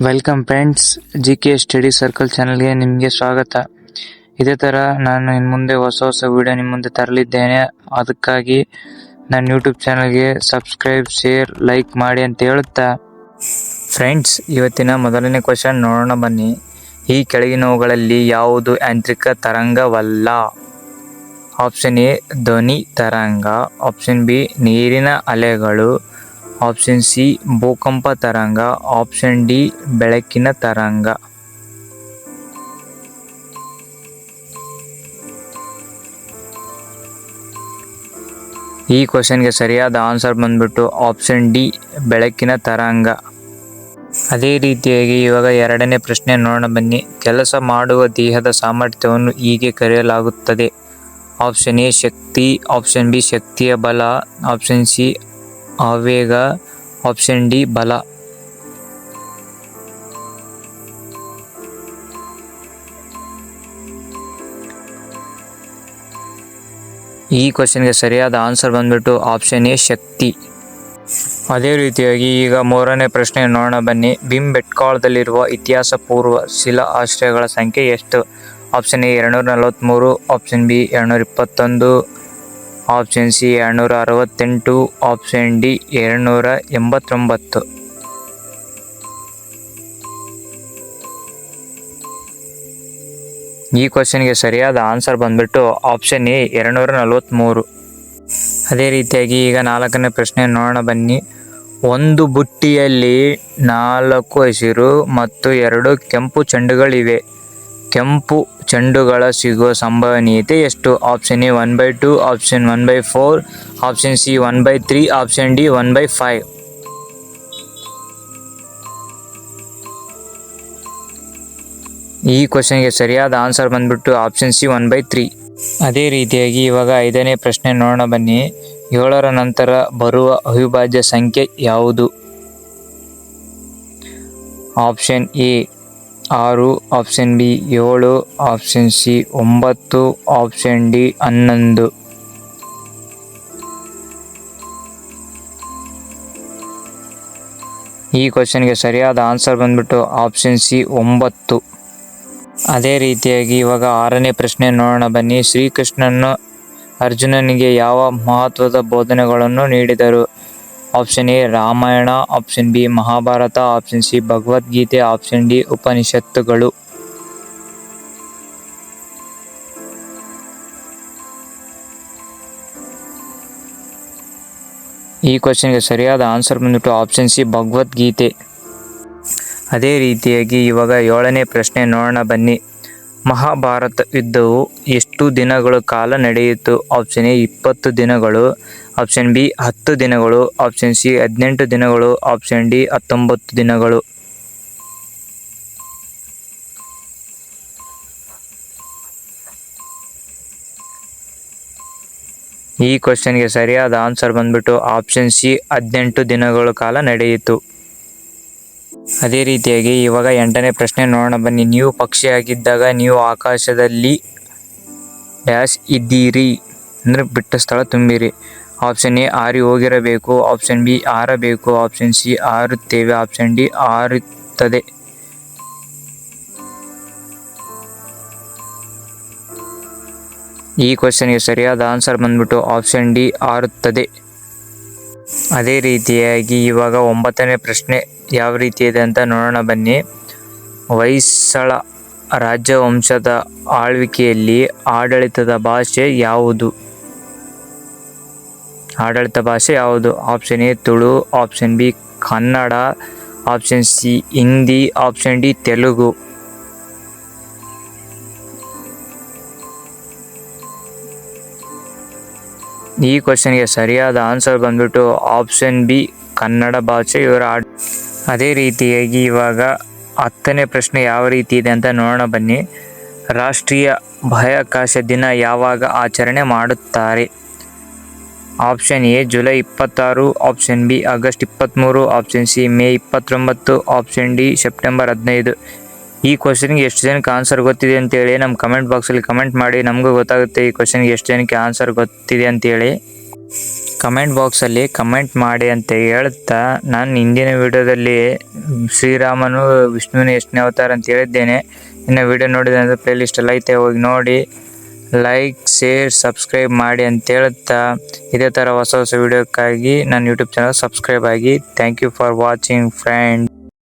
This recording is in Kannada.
Welcome friends G K study circle ಚಾನಲ್ಗೆ ನಿಮಗೆ ಸ್ವಾಗತ. ಇದೇ ಥರ ನಾನು ಇನ್ನು ಮುಂದೆ ಹೊಸ ಹೊಸ ವಿಡಿಯೋ ನಿಮ್ಮ ಮುಂದೆ ತರಲಿದ್ದೇನೆ. ಅದಕ್ಕಾಗಿ ನನ್ನ ಯೂಟ್ಯೂಬ್ ಚಾನಲ್ಗೆ ಸಬ್ಸ್ಕ್ರೈಬ್ ಶೇರ್ ಲೈಕ್ ಮಾಡಿ ಅಂತ ಹೇಳುತ್ತಾ. ಫ್ರೆಂಡ್ಸ್ ಇವತ್ತಿನ ಮೊದಲನೇ ಕ್ವಶನ್ ನೋಡೋಣ ಬನ್ನಿ. ಈ ಕೆಳಗಿನವುಗಳಲ್ಲಿ ಯಾವುದು ಯಾಂತ್ರಿಕ ತರಂಗವಲ್ಲ? ಆಪ್ಷನ್ ಎ ಧ್ವನಿ ತರಂಗ. ಆಪ್ಷನ್ ಬಿ ನೀರಿನ ಅಲೆಗಳು. ಆಪ್ಷನ್ ಸಿ ಭೂಕಂಪ ತರಂಗ. ಆಪ್ಷನ್ ಡಿ ಬೆಳಕಿನ ತರಂಗ. ಈ ಕ್ವಶನ್ಗೆ ಸರಿಯಾದ ಆನ್ಸರ್ ಬಂದ್ಬಿಟ್ಟು ಆಪ್ಷನ್ ಡಿ ಬೆಳಕಿನ ತರಂಗ. ಅದೇ ರೀತಿಯಾಗಿ ಇವಾಗ ಎರಡನೇ ಪ್ರಶ್ನೆ ನೋಡೋಣ ಬನ್ನಿ. ಕೆಲಸ ಮಾಡುವ ದೇಹದ ಸಾಮರ್ಥ್ಯವನ್ನು ಹೀಗೆ ಕರೆಯಲಾಗುತ್ತದೆ. ಆಪ್ಷನ್ ಎ ಶಕ್ತಿ. ಆಪ್ಷನ್ ಬಿ ಶಕ್ತಿಯ ಬಲ. ಆಪ್ಷನ್ ಸಿ ಆವೇಗ ಆಪ್ಷನ್ ಡಿ ಬಲ. ಈ ಕ್ವಶನ್ಗೆ ಸರಿಯಾದ ಆನ್ಸರ್ ಬಂದ್ಬಿಟ್ಟು ಆಪ್ಷನ್ ಎ ಶಕ್ತಿ. ಅದೇ ರೀತಿಯಾಗಿ ಈಗ ಮೂರನೇ ಪ್ರಶ್ನೆ ನೋಡೋಣ ಬನ್ನಿ. ಭೀಮ್ ಬೆಟ್ಕಾಳದಲ್ಲಿರುವ ಇತಿಹಾಸ ಪೂರ್ವ ಶಿಲಾ ಆಶ್ರಯಗಳ ಸಂಖ್ಯೆ ಎಷ್ಟು? ಆಪ್ಷನ್ ಎ ಎರಡುನೂರ ನಲವತ್ತ್ಮೂರು ಆಪ್ಷನ್ ಬಿ ಎರಡುನೂರ ಇಪ್ಪತ್ತೊಂದು. ಆಪ್ಷನ್ ಸಿ ಎರಡುನೂರ ಅರವತ್ತೆಂಟು ಆಪ್ಷನ್ ಡಿ ಎರಡುನೂರ ಎಂಬತ್ತೊಂಬತ್ತು ಈ ಕ್ವಶನ್ಗೆ ಸರಿಯಾದ ಆನ್ಸರ್ ಬಂದ್ಬಿಟ್ಟು ಆಪ್ಷನ್ ಎ ಎರಡುನೂರ ನಲವತ್ತ್ಮೂರು ಅದೇ ರೀತಿಯಾಗಿ ಈಗ ನಾಲ್ಕನೇ ಪ್ರಶ್ನೆ ನೋಡೋಣ ಬನ್ನಿ. ಒಂದು ಬುಟ್ಟಿಯಲ್ಲಿ ನಾಲ್ಕು ಹಸಿರು ಮತ್ತು ಎರಡು ಕೆಂಪು ಚೆಂಡುಗಳಿವೆ. ಕೆಂಪು ಚೆಂಡುಗಳ ಸಿಗುವ ಸಂಭವನೀಯತೆ ಎಷ್ಟು? Option A one by two option one by four option C one by three option D one by five ಈ ಕ್ವಶನ್ಗೆ ಸರಿಯಾದ ಆನ್ಸರ್ ಬಂದ್ಬಿಟ್ಟು option C one by three ಅದೇ ರೀತಿಯಾಗಿ ಇವಾಗ ಐದನೇ ಪ್ರಶ್ನೆ ನೋಡೋಣ ಬನ್ನಿ. ಏಳರ ನಂತರ ಬರುವ ಅವಿಭಾಜ್ಯ ಸಂಖ್ಯೆ ಯಾವುದು? ಆಪ್ಷನ್ ಎ ಆರು ಆಪ್ಷನ್ ಬಿ ಏಳು ಆಪ್ಷನ್ ಸಿ ಒಂಬತ್ತು ಆಪ್ಷನ್ ಡಿ ಹನ್ನೊಂದು. ಈ ಕ್ವಶನ್ಗೆ ಸರಿಯಾದ ಆನ್ಸರ್ ಬಂದ್ಬಿಟ್ಟು ಆಪ್ಷನ್ ಸಿ ಒಂಬತ್ತು. ಅದೇ ರೀತಿಯಾಗಿ ಇವಾಗ ಆರನೇ ಪ್ರಶ್ನೆ ನೋಡೋಣ ಬನ್ನಿ. ಶ್ರೀಕೃಷ್ಣನು ಅರ್ಜುನನಿಗೆ ಯಾವ ಮಹತ್ವದ ಬೋಧನೆಗಳನ್ನು ನೀಡಿದರು? Option A Ramayana, option B Mahabharata, option C Bhagavad Gita, option D ಉಪನಿಷತ್ತುಗಳು. ಈ ಕ್ವಶನ್ಗೆ ಸರಿಯಾದ ಆನ್ಸರ್ ಬಂದ್ಬಿಟ್ಟು ಆಪ್ಷನ್ ಸಿ ಭಗವದ್ಗೀತೆ. ಅದೇ ರೀತಿಯಾಗಿ ಇವಾಗ ಏಳನೇ ಪ್ರಶ್ನೆ ನೋಡೋಣ ಬನ್ನಿ. ಮಹಾಭಾರತ ಯುದ್ಧವು ಎಷ್ಟು ದಿನಗಳ ಕಾಲ ನಡೆಯಿತು? ಆಪ್ಷನ್ ಎ, ಇಪ್ಪತ್ತು ದಿನಗಳು. ಆಪ್ಷನ್ ಬಿ, ಹತ್ತು ದಿನಗಳು. ಆಪ್ಷನ್ ಸಿ, ಹದಿನೆಂಟು ದಿನಗಳು. ಆಪ್ಷನ್ ಡಿ, ಹತ್ತೊಂಬತ್ತು ದಿನಗಳು. ಈ ಕ್ವಶನ್ಗೆ ಸರಿಯಾದ ಆನ್ಸರ್ ಬಂದ್ಬಿಟ್ಟು ಆಪ್ಷನ್ ಸಿ, ಹದಿನೆಂಟು ದಿನಗಳ ಕಾಲ ನಡೆಯಿತು. ಅದೇ ರೀತಿಯಾಗಿ ಇವಾಗ ಎಂಟನೇ ಪ್ರಶ್ನೆ ನೋಡೋಣ. ಬನ್ನಿ, ನೀವು ಪಕ್ಷಿಯಾಗಿದ್ದಾಗ ನೀವು ಆಕಾಶದಲ್ಲಿ ಡ್ಯಾಶ್ ಇದ್ದೀರಿ. ಅಂದರೆ ಬಿಟ್ಟ ಸ್ಥಳ ತುಂಬಿರಿ. ಆಪ್ಷನ್ ಎ ಆರಿ ಹೋಗಿರಬೇಕು. ಆಪ್ಷನ್ ಬಿ ಆರಬೇಕು ಆಪ್ಷನ್ ಸಿ ಆರುತ್ತೇವೆ ಆಪ್ಷನ್ ಡಿ ಆರುತ್ತದೆ ಈ ಕ್ವಶನ್ಗೆ ಸರಿಯಾದ ಆನ್ಸರ್ ಬಂದ್ಬಿಟ್ಟು ಆಪ್ಷನ್ ಡಿ ಆರುತ್ತದೆ ಅದೇ ರೀತಿಯಾಗಿ ಇವಾಗ ಒಂಬತ್ತನೇ ಪ್ರಶ್ನೆ ಯಾವ ರೀತಿ ಇದೆ ಅಂತ ನೋಡೋಣ ಬನ್ನಿ. ಹೊಯ್ಸಳ ರಾಜವಂಶದ ಆಳ್ವಿಕೆಯಲ್ಲಿ ಆಡಳಿತದ ಭಾಷೆ ಯಾವುದು? ಆಡಳಿತ ಭಾಷೆ ಯಾವುದು? Option A Tulu option B Kannada option C Hindi option D Telugu. ಈ ಕ್ವಶನ್ಗೆ ಸರಿಯಾದ ಆನ್ಸರ್ ಬಂದ್ಬಿಟ್ಟು ಆಪ್ಷನ್ ಬಿ ಕನ್ನಡ ಭಾಷೆ ಇವರ ಆಡ್ ಅದೇ ರೀತಿಯಾಗಿ ಇವಾಗ ಹತ್ತನೇ ಪ್ರಶ್ನೆ ಯಾವ ರೀತಿ ಇದೆ ಅಂತ ನೋಡೋಣ ಬನ್ನಿ. ರಾಷ್ಟ್ರೀಯ ಬಾಹ್ಯಾಕಾಶ ದಿನ ಯಾವಾಗ ಆಚರಣೆ ಮಾಡುತ್ತಾರೆ? ಆಪ್ಷನ್ ಎ ಜುಲೈ ಇಪ್ಪತ್ತಾರು ಆಪ್ಷನ್ ಬಿ ಆಗಸ್ಟ್ ಇಪ್ಪತ್ತ್ಮೂರು ಆಪ್ಷನ್ ಸಿ ಮೇ ಇಪ್ಪತ್ತೊಂಬತ್ತು ಆಪ್ಷನ್ ಡಿ ಸೆಪ್ಟೆಂಬರ್ ಹದಿನೈದು. ಈ ಕ್ವಶನ್ಗೆ ಎಷ್ಟು ಜನಕ್ಕೆ ಆನ್ಸರ್ ಗೊತ್ತಿದೆ ಅಂತೇಳಿ ನಮ್ಮ ಕಮೆಂಟ್ ಬಾಕ್ಸಲ್ಲಿ ಕಮೆಂಟ್ ಮಾಡಿ. ನಮಗೂ ಗೊತ್ತಾಗುತ್ತೆ ಈ ಕ್ವಶನ್ಗೆ ಎಷ್ಟು ಜನಕ್ಕೆ ಆನ್ಸರ್ ಗೊತ್ತಿದೆ ಅಂತೇಳಿ. ಕಮೆಂಟ್ ಬಾಕ್ಸಲ್ಲಿ ಕಮೆಂಟ್ ಮಾಡಿ ಅಂತ ಹೇಳ್ತಾ ನಾನು ಹಿಂದಿನ ವಿಡಿಯೋದಲ್ಲಿ ಶ್ರೀರಾಮನು ವಿಷ್ಣುವಿನ ಎಷ್ಟನೇ ಅವತಾರ ಅಂತ ಹೇಳಿದ್ದೇನೆ. ಇನ್ನು ವಿಡಿಯೋ ನೋಡಿದ್ರೆ ಅಂದರೆ ಪ್ಲೇ ಲಿಸ್ಟಲ್ಲಿ ಐತೆ, ಹೋಗಿ ನೋಡಿ. ಲೈಕ್ ಶೇರ್ ಸಬ್ಸ್ಕ್ರೈಬ್ ಮಾಡಿ ಅಂತ ಹೇಳ್ತಾ. ಇದೇ ಥರ ಹೊಸ ಹೊಸ ವಿಡಿಯೋಕ್ಕಾಗಿ ನನ್ನ ಯೂಟ್ಯೂಬ್ ಚಾನಲ್ ಸಬ್ಸ್ಕ್ರೈಬ್ ಆಗಿ. Thank you for watching friend